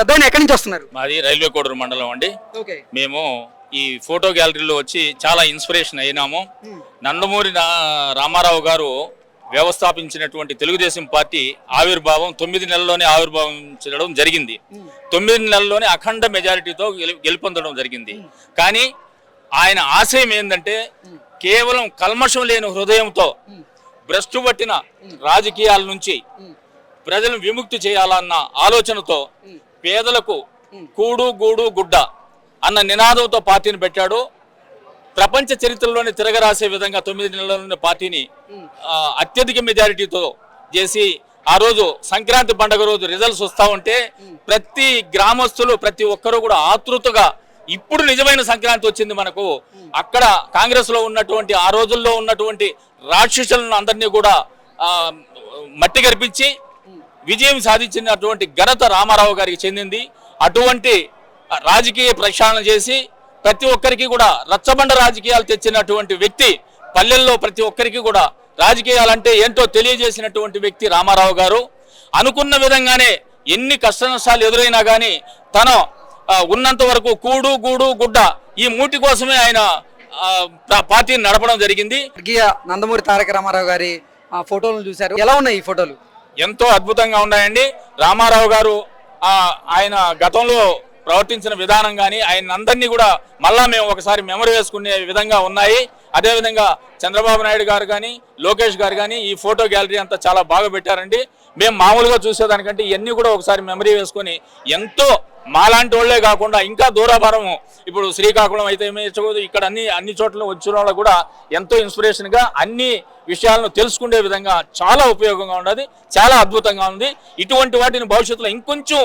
పెద్ద ఎక్కడి నుంచి వస్తున్నారు? మాది రైల్వే కోడూరు మండలం అండి. మేము ఈ ఫోటో గ్యాలరీలో వచ్చి చాలా ఇన్స్పిరేషన్ అయినాము. నందమూరి నా- రామారావు గారు వ్యవస్థాపించినటువంటి తెలుగుదేశం పార్టీ ఆవిర్భావం తొమ్మిది నెలల్లోనే ఆవిర్భావించడం జరిగింది. తొమ్మిది నెలల్లోనే అఖండ మెజారిటీతో గెలు గెలుపొందడం జరిగింది. కానీ ఆయన ఆశయం ఏంటంటే కేవలం కల్మషం లేని హృదయంతో భ్రష్టు పట్టిన రాజకీయాల నుంచి ప్రజలను విముక్తి చేయాలన్న ఆలోచనతో పేదలకు కూడు గూడు గుడ్డ అన్న నినాదంతో పార్టీని పెట్టాడు. ప్రపంచ చరిత్రలోనే తిరగరాసే విధంగా తొమ్మిది నెలల పార్టీని అత్యధిక మెజారిటీతో చేసి ఆ రోజు సంక్రాంతి పండుగ రోజు రిజల్ట్స్ వస్తా ఉంటే ప్రతి గ్రామస్తులు ప్రతి ఒక్కరూ కూడా ఆతృతగా ఇప్పుడు నిజమైన సంక్రాంతి వచ్చింది మనకు. అక్కడ కాంగ్రెస్లో ఉన్నటువంటి ఆ రోజుల్లో ఉన్నటువంటి రాక్షసులను అందరినీ కూడా మట్టి గర్పించి విజయం సాధించినటువంటి ఘనత రామారావు గారికి చెందింది. అటువంటి రాజకీయ ప్రక్షాళన చేసి ప్రతి ఒక్కరికి కూడా రచ్చబండ రాజకీయాలు తెచ్చినటువంటి వ్యక్తి పల్లెల్లో ప్రతి ఒక్కరికి కూడా రాజకీయాలంటే ఏంటో తెలియజేసినటువంటి వ్యక్తి రామారావు గారు. అనుకున్న విధంగానే ఎన్ని కష్ట నష్టాలు ఎదురైనా కానీ తన ఉన్నంత వరకు కూడు గూడు గుడ్డ ఈ మూటి కోసమే ఆయన పార్టీని నడపడం జరిగింది. నందమూరి తారక రామారావు గారి ఆ, ఫోటోలను చూశారు. ఎలా ఉన్నాయి ఈ ఫోటోలు? ఎంతో అద్భుతంగా ఉన్నాయండి. రామారావు గారు ఆయన గతంలో ప్రవర్తించిన విధానం కానీ ఆయన అందరినీ కూడా మళ్ళా మేము ఒకసారి మెమరీ వేసుకునే విధంగా ఉన్నాయి. అదేవిధంగా చంద్రబాబు నాయుడు గారు కానీ లోకేష్ గారు కానీ ఈ ఫోటో గ్యాలరీ అంతా చాలా బాగా పెట్టారండి. మేము మామూలుగా చూసేదానికంటే ఇవన్నీ కూడా ఒకసారి మెమరీ వేసుకొని ఎంతో మాలాంటి వాళ్ళే కాకుండా ఇంకా దూరాభారం ఇప్పుడు శ్రీకాకుళం అయితే ఏమేయచ్చు, ఇక్కడ అన్ని అన్ని చోట్ల వచ్చిన వాళ్ళు కూడా ఎంతో ఇన్స్పిరేషన్గా అన్ని విషయాలను తెలుసుకునే విధంగా చాలా ఉపయోగంగా ఉన్నది చాలా అద్భుతంగా ఉంది. ఇటువంటి వాటిని భవిష్యత్తులో ఇంకొంచెం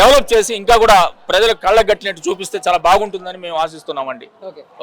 డెవలప్ చేసి ఇంకా కూడా ప్రజలకు కళ్ళగట్టినట్టు చూపిస్తే చాలా బాగుంటుందని మేము ఆశిస్తున్నామండి. ఓకే.